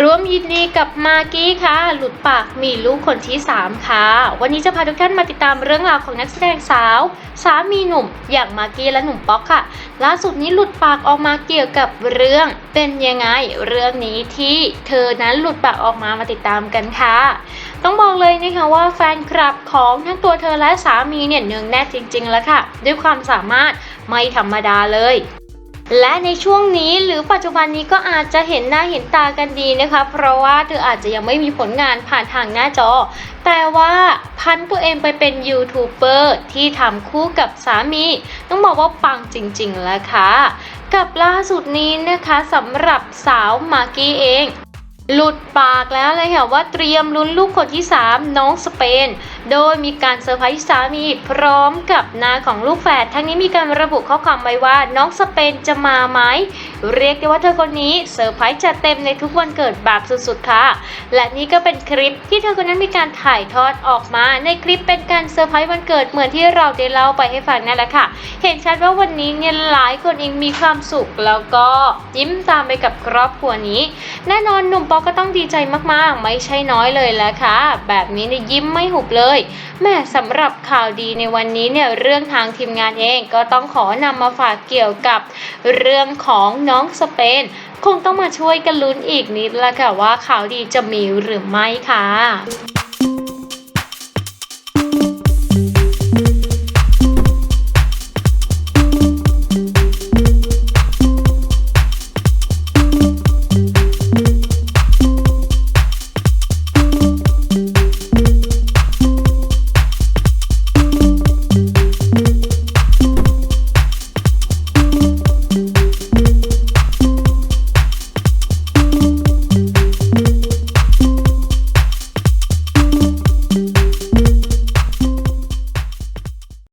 ร่วมยินดีกับมากี้ค่ะ หลุดปากมีลูกคนที่ 3 ค่ะ วันนี้จะพาทุกท่านมาติดตามเรื่องราวของนักแสดงสาว สามีหนุ่ม อย่างมากี้และหนุ่มป๊อกค่ะ ล่าสุดนี้หลุดปากออกมาเกี่ยวกับเรื่องเป็นยังไงเรื่องนี้ที่เธอนั้นหลุดปากออกมามาติดตามกันค่ะ ต้องบอกเลยนะคะว่าแฟนคลับของทั้งตัวเธอและสามีเนี่ยเนืองแน่จริงๆแล้วค่ะ ด้วยความสามารถไม่ธรรมดาเลย และในช่วงนี้หรือปัจจุบันนี้ก็อาจจะเห็นหน้าเห็นตากันดีนะคะ เพราะว่าเธออาจจะยังไม่มีผลงานผ่านทางหน้าจอ แต่ว่าพันตัวเองไปเป็นยูทูบเบอร์ที่ทำคู่กับสามี ต้องบอกว่าปังจริงๆแล้วค่ะ กับล่าสุดนี้นะคะสำหรับสาวมากกี้เอง หลุดปากแล้วเลยค่ะว่าเตรียมลุ้นลูกคนที่ 3 น้องสเปน โดยมีการเซอร์ไพรส์สามีพร้อมกับนาของลูกแฝดทั้งนี้มีการระบุข้อความไว้ว่าน้องสเปนจะมาไหม เรียกได้ว่าเธอคนนี้เซอร์ไพรส์จัดเต็มในทุกวันเกิดแบบสุดๆค่ะ และนี่ก็เป็นคลิปที่เธอคนนั้นมีการถ่ายทอดออกมา ในคลิปเป็นการเซอร์ไพรส์วันเกิดเหมือนที่เราได้เล่าไปให้ฟังนั่นแหละค่ะ เห็นชัดว่าวันนี้เนี่ยหลายคนเองมีความสุขแล้วก็ยิ้มตามไปกับครอบครัวนี้ แน่นอนหนุ่มปอก็ต้องดีใจมากๆ ไม่ใช่น้อยเลยแหละค่ะ แบบนี้เนี่ยยิ้มไม่หุบเลยแม่สำหรับข่าวดีในวันนี้เนี่ยเรื่องทางทีมงานเองก็ต้องขอนำมาฝากเกี่ยวกับเรื่องของน้องสเปน คงต้องมาช่วยกันลุ้นอีกนิดละค่ะว่าข่าวดีจะมีหรือไม่ค่ะ